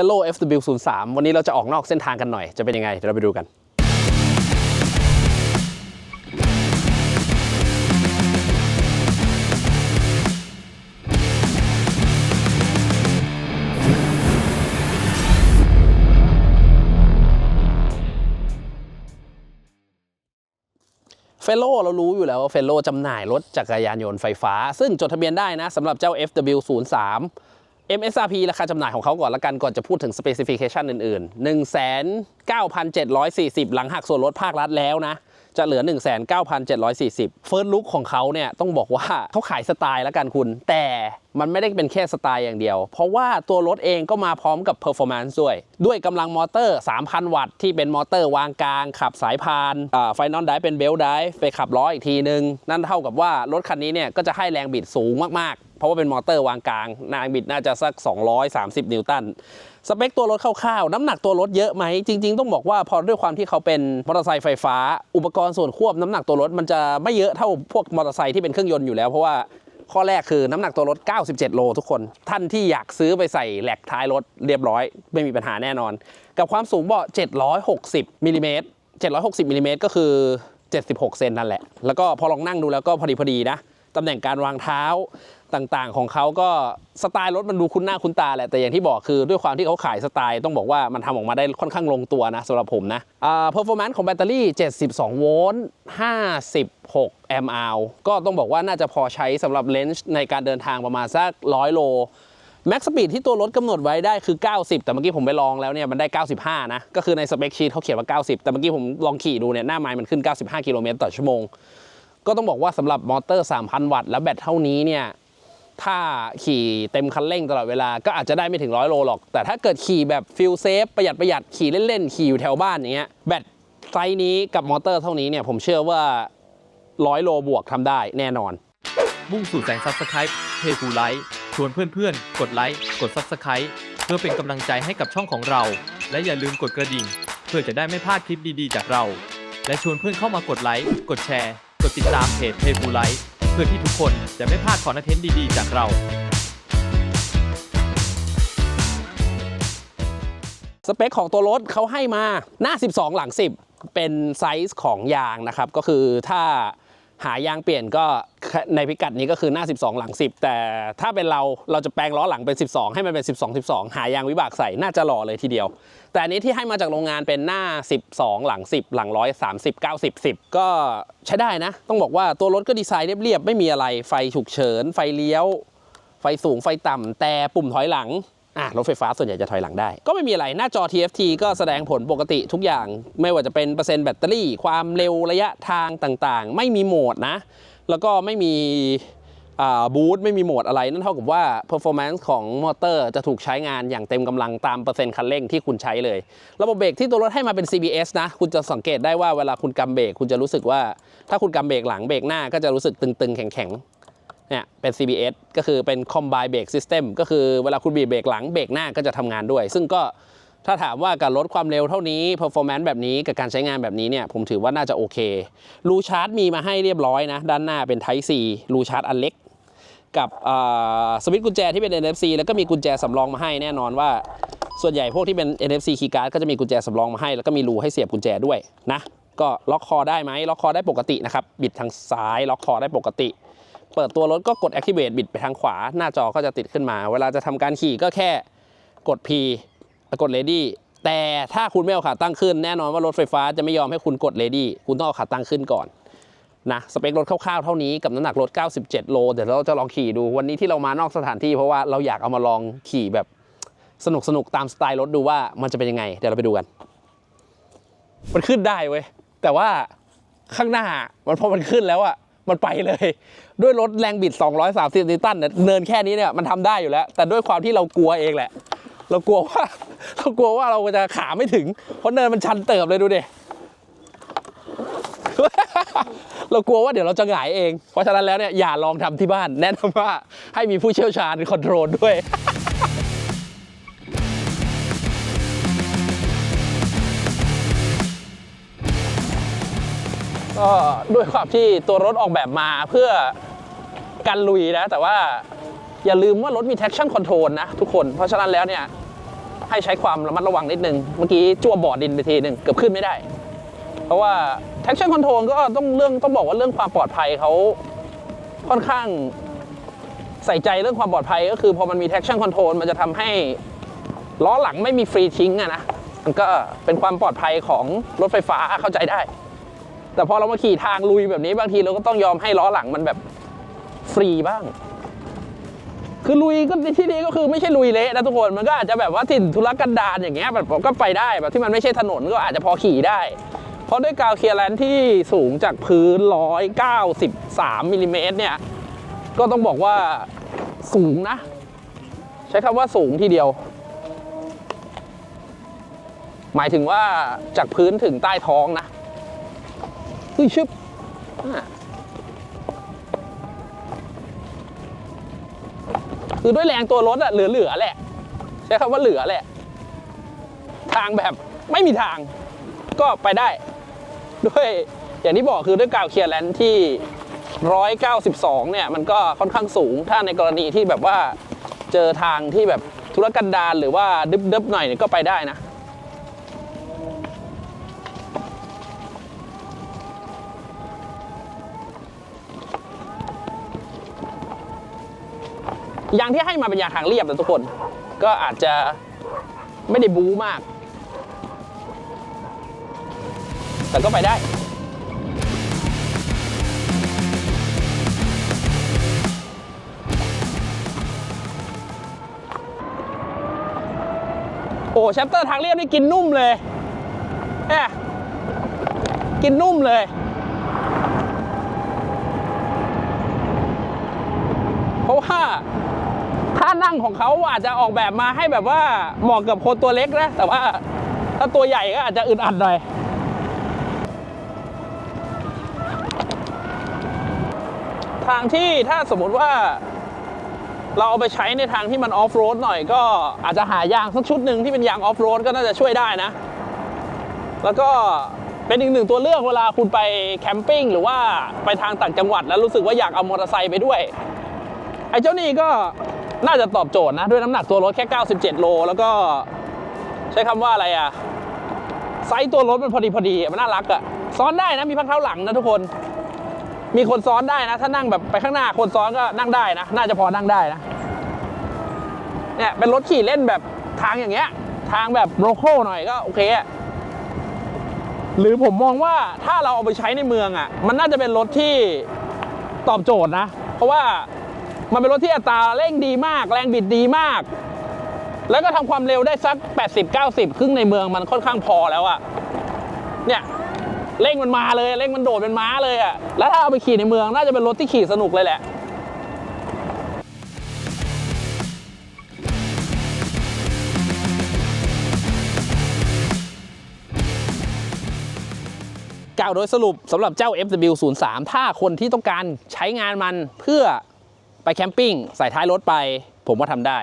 Fellow FW03 วันนี้เราจะออกนอกเส้นทางกันหน่อย จะเป็นยังไง เดี๋ยวเราไปดูกันเฟลโลเรารู้อยู่แล้วว่าเฟลโลจำหน่ายรถจักรยานยนต์ไฟฟ้า ซึ่งจดทะเบียนได้นะสำหรับเจ้า FW03 MSRP ราคาจำหน่ายของเขาก่อนละกันก่อนจะพูดถึง Specification อื่นๆ 19,740 หลังหักส่วนลดภาครัฐแล้วนะ จะเหลือ 19,740เฟิร์สลุคของเขาเนี่ยต้องบอกว่าเขาขายสไตล์แล้วกันคุณ แต่มันไม่ได้เป็นแค่สไตล์อย่างเดียว เพราะว่าตัวรถเองก็มาพร้อมกับ performance ด้วย ด้วยกำลังมอเตอร์ 3,000 วัตต์ที่เป็นมอเตอร์วางกลาง ขับสายพานไฟนอลไดเป็นเบลไดไปขับล้ออีกทีนึง นั่นเท่ากับว่ารถคันนี้เนี่ยก็จะให้แรงบิดสูงมากๆ เพราะว่าเป็นมอเตอร์วางกลางแรงบิดน่าจะสัก 230 นิวตัน สเปคตัวรถคร่าวๆ น้ำหนักตัวรถเยอะไหม จริง ๆ ต้องบอกว่าพอด้วยความที่เขาเป็นมอเตอร์ไซค์ไฟฟ้า อุปกรณ์ส่วนควบน้ำหนักตัวรถมันจะไม่เยอะเท่าพวกมอเตอร์ไซค์ที่เป็นเครื่องยนต์อยู่แล้วเพราะว่าข้อแรกคือน้ำหนักตัวรถ 97 โลทุกคน ท่านที่อยากซื้อไปใส่แหลกท้ายรถเรียบร้อย ไม่มีปัญหาแน่นอน กับความสูงเบาะ760มิลลิเมตร760มิลลิเมตรก็คือ 76 เซนนั่นแหละ แล้วก็พอลองนั่งดูแล้วก็พอดีพอดีนะ ตำแหน่งการวางเท้าต่างๆ ของเขาก็สไตล์รถมันดูคุ้นหน้าคุ้นตาแหละแต่อย่างที่บอกคือด้วยความที่เขาขายสไตล์ต้องบอกว่ามันทำออกมาได้ค่อนข้างลงตัวนะสำหรับผมนะอ่า performance ของแบตเตอรี่ 72 โวลต์ 56 แอมป์อาวก็ต้องบอกว่าน่าจะพอใช้สำหรับเลนส์ในการเดินทางประมาณสัก 100 โลแม็กสปีดที่ตัวรถกำหนดไว้ได้คือ 90 แต่เมื่อกี้ผมไปลองแล้วเนี่ยมันได้ 95 นะ ก็คือในสเปคชีตเขาเขียนว่า 90 แต่เมื่อกี้ผมลองขี่ดูเนี่ยหน้าไม้มันขึ้น 95 กิโลเมตรต่อชั่วโมง ก็ต้องบอกว่าสำหรับมอเตอร์ 3,000 วัตต์แล้วแบตเท่านี้เนี่ยถ้าขี่เต็มคันเร่งตลอดเวลาก็อาจจะได้ไม่ถึงร้อยโลหรอก แต่ถ้าเกิดขี่แบบฟิลเซฟประหยัดประหยัดขี่เล่นๆ ขี่อยู่แถวบ้านอย่างเงี้ยแบตไซส์นี้กับมอเตอร์เท่านี้เนี่ยผมเชื่อว่าร้อยโลบวกทำได้แน่นอน มุ่งสู่แสนซับสไครป์เพกูไลค์ชวนเพื่อนๆ กดไลค์กดซับสไครป์เพื่อเป็นกำลังใจให้กับช่องของเรา และอย่าลืมกดกระดิ่ง เพื่อจะได้ไม่พลาดคลิปดีๆ จากเรา และชวนเพื่อนเข้ามากดไลค์กดแชร์ ดติดตามเพจเพจกูไลท์เพื่อที่ทุกคนจะไม่พลาดคอนเทนต์ดีๆ จากเรา สเปคของตัวรถเขาให้มาหน้า 12 หลัง 10 เป็นไซส์ของยางนะครับ ก็คือถ้า หายางเปลี่ยนก็ในพิกัดนี้ก็คือหน้า 12 หลัง 10 แต่ถ้าเป็นเราเราจะแปลงล้อหลังเป็น 12 ให้มันเป็น 12 12 หายางวิบากใส่น่าจะหล่อเลยทีเดียว แต่อันนี้ที่ให้มาจากโรงงานเป็นหน้า 12 หลัง 10 หลัง130 90 10ก็ใช้ได้นะ ต้องบอกว่าตัวรถก็ดีไซน์เรียบๆไม่มีอะไรไฟฉุกเฉิน ไฟเลี้ยว ไฟสูงไฟต่ำแต่ปุ่มถอยหลัง อะรถไฟฟ้าส่วนใหญ่จะถอยหลังได้ ก็ไม่มีอะไรหน้าจอ TFT ก็แสดงผลปกติทุกอย่าง ไม่ว่าจะเป็นเปอร์เซ็นต์แบตเตอรี่ ความเร็วระยะทางต่างๆ ไม่มีโหมดนะ แล้วก็ไม่มีบูตไม่มีโหมดอะไร นั่นเท่ากับว่า performance ของมอเตอร์จะถูกใช้งานอย่างเต็มกำลังตามเปอร์เซ็นต์คันเร่งที่คุณใช้เลย ระบบเบรกที่ตัวรถให้มาเป็น CBS นะ คุณจะสังเกตได้ว่าเวลาคุณกำเบรกคุณจะรู้สึกว่า ถ้าคุณกำเบรกหลังเบรกหน้าก็จะรู้สึกตึงๆ แข็งๆ เนี่ยเป็น CBS ก็คือเป็น Combine Brake System ก็คือเวลาคุณบีบเบรกหลังเบรกหน้าก็จะทำงานด้วย ซึ่งก็ถ้าถามว่าการลดความเร็วเท่านี้ performance แบบนี้กับการใช้งานแบบนี้เนี่ยผมถือว่าน่าจะโอเค รูชาร์จมีมาให้เรียบร้อยนะ ด้านหน้าเป็น Type C รูชาร์จอันเล็ก กับสวิตช์กุญแจที่เป็น NFC แล้วก็มีกุญแจสำรองมาให้แน่นอนว่า ส่วนใหญ่พวกที่เป็น NFC keycard ก็จะมีกุญแจสำรองมาให้ แล้วก็มีรูให้เสียบกุญแจด้วยนะก็ล็อกคอได้ไหมล็อกคอได้ปกตินะครับบิดทางซ้ายล็อกคอได้ปกติ เปิดตัวรถก็กด activate บิดไปทางขวา หน้าจอก็จะติดขึ้นมา เวลาจะทำการขี่ก็แค่กด P กด ready แต่ถ้าคุณไม่เอาขาตั้งขึ้นแน่นอนว่ารถไฟฟ้าจะไม่ยอมให้คุณกด ready คุณต้องเอาขาตั้งขึ้นก่อนนะสเปครถคร่าวๆเท่านี้กับน้ำหนักรถ 97 โล เดี๋ยวเราจะลองขี่ดูวันนี้ที่เรามานอกสถานที่เพราะว่าเราอยากเอามาลองขี่แบบสนุกสนุกๆตามสไตล์รถดูว่ามันจะเป็นยังไง เดี๋ยวเราไปดูกัน มันขึ้นได้เว้ยแต่ว่าข้างหน้ามันพอมันขึ้นแล้วอะ มันไปเลย ด้วยรถแรงบิด 230นิวตันเนี่ยเนินแค่นี้เนี่ยมันทำได้อยู่แล้ว แต่ด้วยความที่เรากลัวเองแหละ เรากลัวว่า เรากลัวว่าเราจะขาไม่ถึง เพราะเนินมันชันเติบเลยดูดิเรากลัวว่าเดี๋ยวเราจะหงายเอง เพราะฉะนั้นแล้วเนี่ยอย่าลองทำที่บ้าน แนะนำว่าให้มีผู้เชี่ยวชาญคอนโทรลด้วย ก็ด้วยความที่ตัวรถออกแบบมาเพื่อกันลุยนะ แต่ว่าอย่าลืมว่ารถมี traction control นะทุกคน เพราะฉะนั้นแล้วเนี่ย ให้ใช้ความระมัดระวังนิดนึง เมื่อกี้จั่วบอดดินไปทีหนึ่งเกือบขึ้นไม่ได้ เพราะว่า traction control ก็ต้องเรื่องต้องบอกว่าเรื่องความปลอดภัยเขาค่อนข้างใส่ใจเรื่องความปลอดภัยก็คือพอมันมี traction control มันจะทำให้ล้อหลังไม่มีฟรีทิ้งอะนะ มันก็เป็นความปลอดภัยของรถไฟฟ้าเข้าใจได้ แต่พอเรามาขี่ทางลุยแบบนี้บางทีเราก็ต้องยอมให้ล้อหลังมันแบบฟรีบ้าง คือลุยก็ที่นี้ก็คือไม่ใช่ลุยเละนะทุกคนมันก็อาจจะแบบว่าถิ่นธุรกันดารอย่างเงี้ยแบบก็ไปได้แบบที่มันไม่ใช่ถนนก็อาจจะพอขี่ได้ เพราะด้วยกาวเคลียร์แลนด์ที่สูงจากพื้น 193มิลลิเมตรเนี่ยก็ต้องบอกว่าสูงนะ ใช้คำว่าสูงทีเดียว หมายถึงว่าจากพื้นถึงใต้ท้องนะ เฮ้ยชึบคือด้วยแรงตัวรถอะเหลือๆแหละ ใช้คำว่าเหลือแหละ ทางแบบไม่มีทาง ก็ไปได้ ด้วยอย่างที่บอกคือด้วยกาวเคลียร์แลนด์ที่ 192 เนี่ย มันก็ค่อนข้างสูง ถ้าในกรณีที่แบบว่าเจอทางที่แบบธุรกันดารหรือว่าดึบๆหน่อยเนี่ยก็ไปได้นะ ยางที่ให้มาเป็นยางทางเรียบนะทุกคน ก็อาจจะไม่ได้บู๊มาก แต่ก็ไปได้โอ้แชปเตอร์ทางเรียบนี่กินนุ่มเลยแอะกินนุ่มเลย เพราะว่า ท่านั่งของเขาอาจจะออกแบบมาให้แบบว่าเหมาะกับคนตัวเล็กนะ แต่ว่าถ้าตัวใหญ่ก็อาจจะอึดอัดหน่อยทางที่ถ้าสมมติว่าเราเอาไปใช้ในทางที่มันออฟโรดหน่อยก็อาจจะหายางสักชุดหนึ่งที่เป็นยางออฟโรดก็น่าจะช่วยได้นะ แล้วก็เป็นอีกหนึ่งตัวเลือกเวลาคุณไปแคมปิ้งหรือว่าไปทางต่างจังหวัดแล้วรู้สึกว่าอยากเอามอเตอร์ไซค์ไปด้วย ไอ้เจ้านี่ก็ น่าจะตอบโจทย์นะ ด้วยน้ำหนักตัวรถแค่ 97 โล แล้วก็ใช้คำว่าอะไรอะไซส์ตัวรถมันพอดีพอดีมันน่ารักอะซ้อนได้นะมีพักเท้าหลังนะทุกคน มีคนซ้อนได้นะ ถ้านั่งแบบไปข้างหน้าคนซ้อนก็นั่งได้นะ น่าจะพอนั่งได้นะเนี่ยเป็นรถขี่เล่นแบบทางอย่างเงี้ย ทางแบบโลโก้หน่อยก็โอเคอะหรือผมมองว่าถ้าเราเอาไปใช้ในเมืองอะมันน่าจะเป็นรถที่ตอบโจทย์นะ เพราะว่า มันเป็นรถที่อัตราเร่งดีมาก แรงบิดดีมาก แล้วก็ทำความเร็วได้สัก 80-90 ครึ่งในเมืองมันค่อนข้างพอแล้วอะเนี่ยเร่งมันมาเลยเร่งมันโดดเป็นม้าเลยอะแล้วถ้าเอาไปขี่ในเมืองน่าจะเป็นรถที่ขี่สนุกเลยแหละกล่าวโดยสรุปสำหรับเจ้า FW03 ถ้าคนที่ต้องการใช้งานมันเพื่อ ไปแคมปิ้งใส่ท้ายรถไป ผมว่าทำได้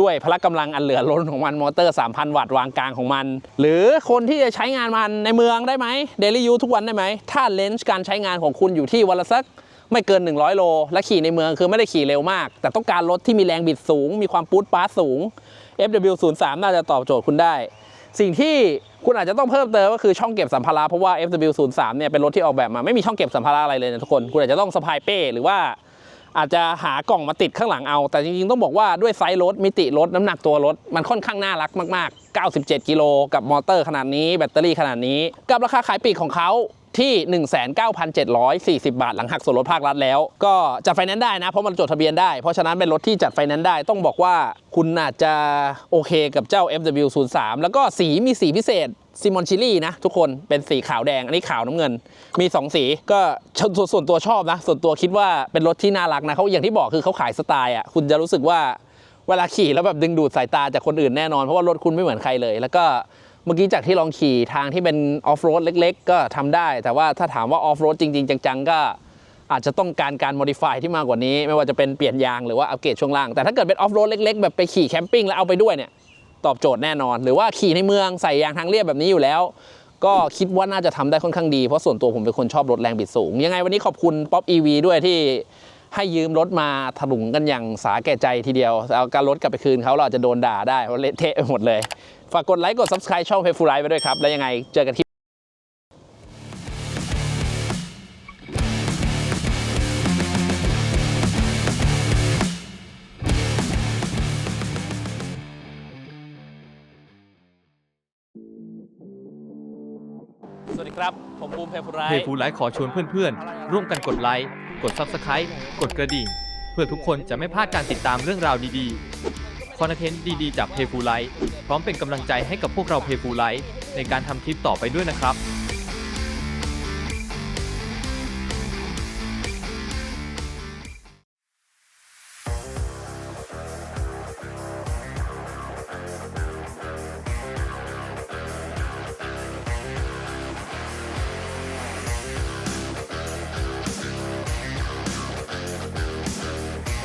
ด้วยพละกำลังอันเหลือล้นของมันมอเตอร์ 3,000 วัตต์วางกลางของมัน หรือคนที่จะใช้งานมันในเมืองได้ไหมเดลี่ยูทุกวันได้ไหม ถ้าเลนส์การใช้งานของคุณอยู่ที่วันละสักไม่เกิน 100 โล และขี่ในเมืองคือไม่ได้ขี่เร็วมาก แต่ต้องการรถที่มีแรงบิดสูง มีความปูดปาร์ตสูง FW03 น่าจะตอบโจทย์คุณได้ สิ่งที่คุณอาจจะต้องเพิ่มเติมก็คือช่องเก็บสัมภาระเพราะว่า FW03 เนี่ยเป็นรถที่ออกแบบมาไม่มีช่องเก็บสัมภาระอะไรเลยนะทุกคน คุณอาจจะต้องสะพายเป้หรือว่า อาจจะหากล่องมาติดข้างหลังเอา แต่จริงๆ ต้องบอกว่าด้วยไซส์รถมิติรถน้ำหนักตัวรถ มันค่อนข้างน่ารักมากๆ 97 กิโลกับมอเตอร์ขนาดนี้แบตเตอรี่ขนาดนี้ กับราคาขายปลีกของเขาที่ 19,740 บาท หลังหักส่วนลดภาครัฐแล้ว ก็จัดไฟแนนซ์ได้นะ เพราะมันจดทะเบียนได้ เพราะฉะนั้นเป็นรถที่จัดไฟแนนซ์ได้ ต้องบอกว่าคุณอาจจะโอเคกับเจ้า FW03 แล้วก็สีมีสีพิเศษ ซิมอนชิลี่นะทุกคนเป็นสีขาวแดง อันนี้ขาวน้ำเงิน มี 2 สีก็ส่วนตัวชอบนะ ส่วนตัวคิดว่าเป็นรถที่น่ารักนะเขาอย่างที่บอกคือเขาขายสไตล์อะคุณจะรู้สึกว่าเวลาขี่แล้วแบบดึงดูดสายตาจากคนอื่นแน่นอนเพราะว่ารถคุณไม่เหมือนใครเลย แล้วก็เมื่อกี้จากที่ลองขี่ทางที่เป็นออฟโรดเล็ก ๆ ก็ทำได้ แต่ว่าถ้าถามว่าออฟโรดจริง ๆ จังๆ ก็อาจจะต้องการการ modify ที่มากกว่านี้ ไม่ว่าจะเป็นเปลี่ยนยางหรือว่าอัปเกรดช่วงล่างแต่ถ้าเกิดเป็นออฟโรดเล็กๆแบบไปขี่แคมปิ้งแล้วเอาไปด้วยเนี่ย ตอบโจทย์แน่นอน หรือว่าขี่ในเมืองใส่ยางทางเรียบแบบนี้อยู่แล้ว ก็คิดว่าน่าจะทำได้ค่อนข้างดี เพราะส่วนตัวผมเป็นคนชอบรถแรงบิดสูง ยังไงวันนี้ขอบคุณป๊อป EV ด้วยที่ให้ยืมรถมาถลุงกันอย่างสาแก่ใจทีเดียว เอาการรถกลับไปคืนเขาเราจะโดนด่าได้เพราะเละเทะไปหมดเลย ฝากกดไลค์กด subscribe ช่องเพฟฟูไลไปด้วยครับ แล้วยังไงเจอกันที่ วัสดีครับ ผมบูมเพฟูไรเพจฟูไลฟ์ขอชวนเพื่อนๆ ร่วมกันกดไลค์ กด Subscribe กดกระดิ่ง เพื่อทุกคนจะไม่พลาดการติดตามเรื่องราวดีๆ คอนเทนต์ดีๆ จากเพจฟูไลฟ์พร้อมเป็นกำลังใจให้กับพวกเราเพจฟูไลฟ์ในการทำคลิปต่อไปด้วยนะครับ